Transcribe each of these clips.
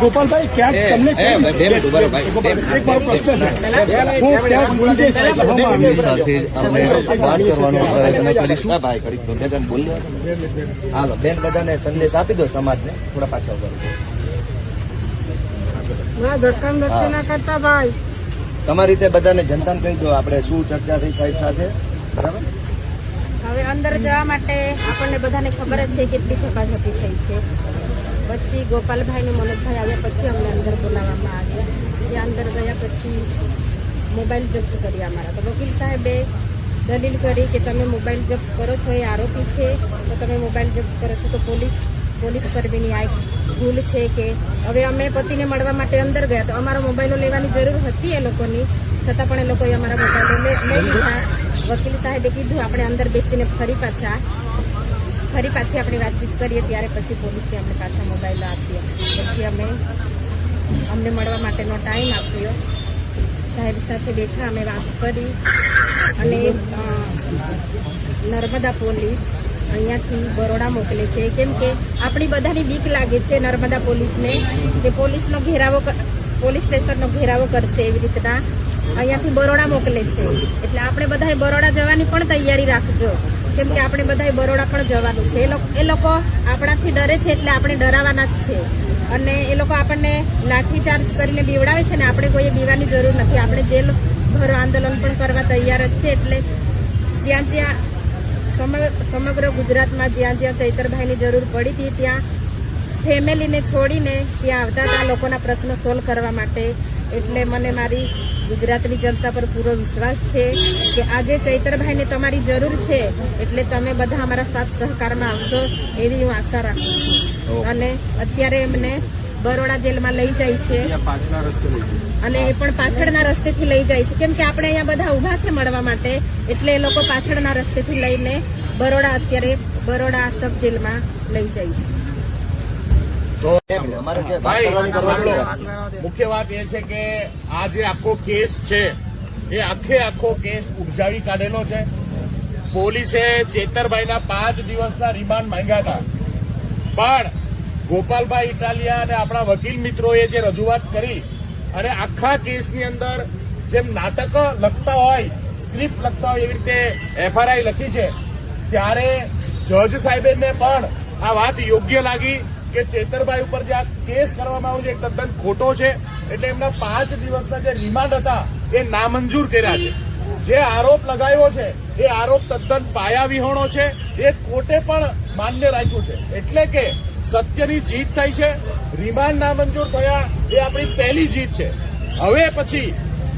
ગોપાલભાઈ બેન બધાને સંદેશ આપી દો સમાજને થોડા પાછા ઊભા તમારી રીતે બધાને જનતાને કહી દો, આપણે શું ચર્ચા થઈ સાહેબ સાથે? બરાબર? હવે અંદર જવા માટે આપણને બધાને ખબર જ છે કેટલી ઝપાઝપી થઈ છે. પછી ગોપાલભાઈ ને મનોજભાઈ આવ્યા પછી અમને અંદર બોલાવવામાં આવ્યા. ત્યાં અંદર ગયા પછી મોબાઈલ જપ્ત કર્યા અમારા. તો વકીલ સાહેબે દલીલ કરી કે તમે મોબાઈલ જપ્ત કરો છો, એ આરોપી છે. તો તમે મોબાઈલ જપ્ત કરો છો, તો પોલીસ પોલીસ કર્મીની આ ભૂલ છે કે હવે અમે પતિને મળવા માટે અંદર ગયા. તો અમારા મોબાઈલો લેવાની જરૂર હતી એ લોકોની. છતાં પણ એ લોકોએ અમારા મોબાઈલો લઈ લીધા. વકીલ સાહેબે કીધું, આપણે અંદર બેસીને ફરી પાછા, ફરી પાછી આપણે વાતચીત કરીએ, ત્યારે પછી પોલીસે અમને પાછા મોબાઈલ આપ્યો. પછી અમે અમને મળવા માટેનો ટાઈમ આપ્યો. સાહેબ સાથે બેઠા, અમે વાત કરી અને નર્મદા પોલીસ અહીંયાથી બરોડા મોકલે છે. કેમ કે આપણી બધાની બીક લાગે છે નર્મદા પોલીસને, કે પોલીસનો ઘેરાવો પોલીસ સ્ટેશનનો ઘેરાવો કરશે એવી રીતના અહીંયાથી બરોડા મોકલે છે. એટલે આપણે બધાએ બરોડા જવાની પણ તૈયારી રાખજો. કેમ કે આપણે બધાએ બરોડા પણ જવાનું છે. એ લોકો- આપણાથી ડરે છે એટલે આપણે ડરાવાના જ છે. અને એ લોકો આપણને લાઠીચાર્જ કરીને બીવડાવે છે ને આપણે કોઈએ બીવાની જરૂર નથી. આપણે જેલ ભરો આંદોલન પણ કરવા તૈયાર જ છે. એટલે જ્યાં જ્યાં સમગ્ર ગુજરાતમાં જ્યાં જ્યાં ચૈતરભાઈની જરૂર પડી હતી ત્યાં ફેમિલીને છોડીને ત્યાં આવતા હતા લોકોના પ્રશ્નો સોલ્વ કરવા માટે. એટલે મને મારી ગુજરાતની જનતા પર પૂરો વિશ્વાસ છે કે આજે ચૈતરભાઈને તમારી જરૂર છે એટલે તમે બધા અમારા સાથ સહકારમાં આવશો એવી હું આશા રાખું છું. અને અત્યારે એમને બરોડા જેલમાં લઈ જાય છે. અને એ પણ પાછળના રસ્તેથી લઈ જાય છે. કેમ કે આપણે અહીંયા બધા ઊભા છે મળવા માટે એટલે એ લોકો પાછળના રસ્તેથી લઈને બરોડા અત્યારે બરોડા આસ્તક જેલમાં લઈ જાય છે. સાંભળો. મુખ્ય વાત એ છે કે આ જે આખો કેસ છે એ આખે આખો કેસ ઉપજાવી કાઢેલો છે. પોલીસે ચેતરભાઈના પાંચ દિવસના રિમાન્ડ માંગ્યા હતા. પણ ગોપાલભાઈ ઇટાલિયા અને આપણા વકીલ મિત્રોએ જે રજૂઆત કરી અને આખા કેસની અંદર જેમ નાટક લખતા હોય સ્ક્રિપ્ટ લખતા હોય એવી રીતે એફઆરઆઈ લખી છે ત્યારે જજ સાહેબને પણ આ વાત યોગ્ય લાગી. કે ચેતરભાઈ ઉપર જે આ કેસ કરવામાં આવ્યો છે એ તદ્દન ખોટો છે, એટલે એમના પાંચ દિવસના જે રિમાન્ડ હતા, એ નામંજૂર કર્યા છે. જે આરોપ લગાવ્યો છે, એ આરોપ તદ્દન પાયાવિહોણો છે, એ કોર્ટે પણ માન્ય રાખ્યું છે. એટલે કે સત્યની જીત થઈ છે, રિમાન્ડ નામંજૂર થયા, એ આપણી પહેલી જીત છે. હવે પછી,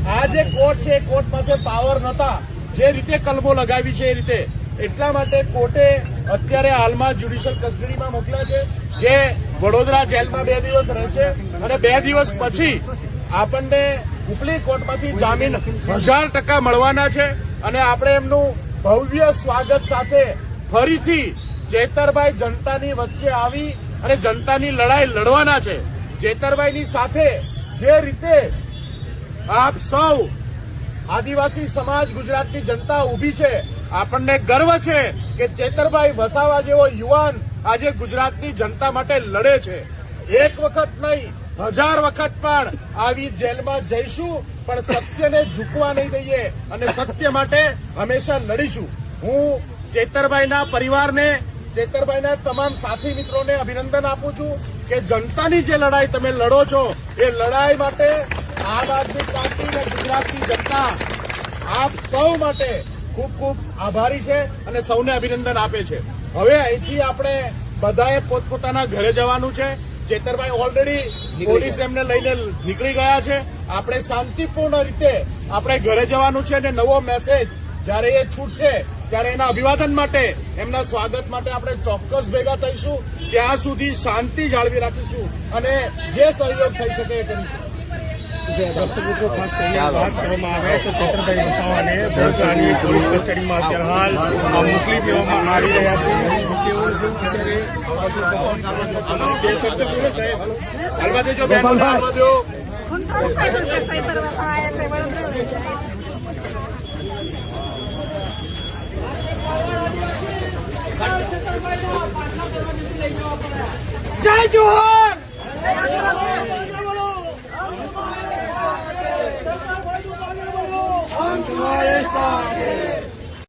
આ જે કોર્ટ છે, એ કોર્ટ પાસે પાવર નતા જે રીતે કલમો લગાવી છે એ રીતે. એટલા માટે કોર્ટે અત્યારે હાલમાં જ્યુડિશિયલ કસ્ટડીમાં મોકલ્યા છે. જે વડોદરા જેલમાં બે દિવસ રહેશે અને બે દિવસ પછી આપણને ઉપલી કોર્ટમાંથી જામીન હજાર ટકા મળવાના છે અને આપણે એમનું ભવ્ય સ્વાગત સાથે ફરીથી ચેતરભાઈ જનતાની વચ્ચે આવી અને જનતાની લડાઈ લડવાના છે. ચેતરભાઈની સાથે જે રીતે આપ સૌ આદિવાસી સમાજ ગુજરાતની જનતા ઊભી છે, આપણને ગર્વ છે કે ચેતરભાઈ વસાવા જેવો યુવાન આજે ગુજરાતની જનતા માટે લડે છે. એક વખત નહીં, હજાર વખત પણ આવી જેલમાં જઈશું, પણ સત્યને ઝૂકવા નહીં દઈએ અને સત્ય માટે હંમેશા લડીશું. હું ચેતરભાઈના પરિવારને, ચેતરભાઈના તમામ સાથી મિત્રોને અભિનંદન આપું છું કે જનતાની જે લડાઈ તમે લડો છો, એ લડાઈ માટે આમ આદમી પાર્ટી અને ગુજરાતની જનતા આપ સૌ માટે ખૂબ ખૂબ આભારી છે અને સૌને અભિનંદન આપે છે. હવે અહીંથી આપણે બધાએ પોતપોતાના ઘરે જવાનું છે. ચેતરભાઈ ઓલરેડી પોલીસ એમને લઈને નીકળી ગયા છે. આપણે શાંતિપૂર્ણ રીતે આપણે ઘરે જવાનું છે અને નવો મેસેજ જ્યારે એ છૂટશે ત્યારે એના અભિવાદન માટે એમના સ્વાગત માટે આપણે ચોક્કસ ભેગા થઈશું. ત્યાં સુધી શાંતિ જાળવી રાખીશું અને જે સહયોગ થઈ શકે એ કરીશું. કરવામાં આવે તો ચેતનભાઈ વસાવાને ભોસાની પોલીસ કસ્ટડીમાં અત્યારે હાલ મોકલી દેવામાં આવી રહ્યા છે. જય જોહર! さ。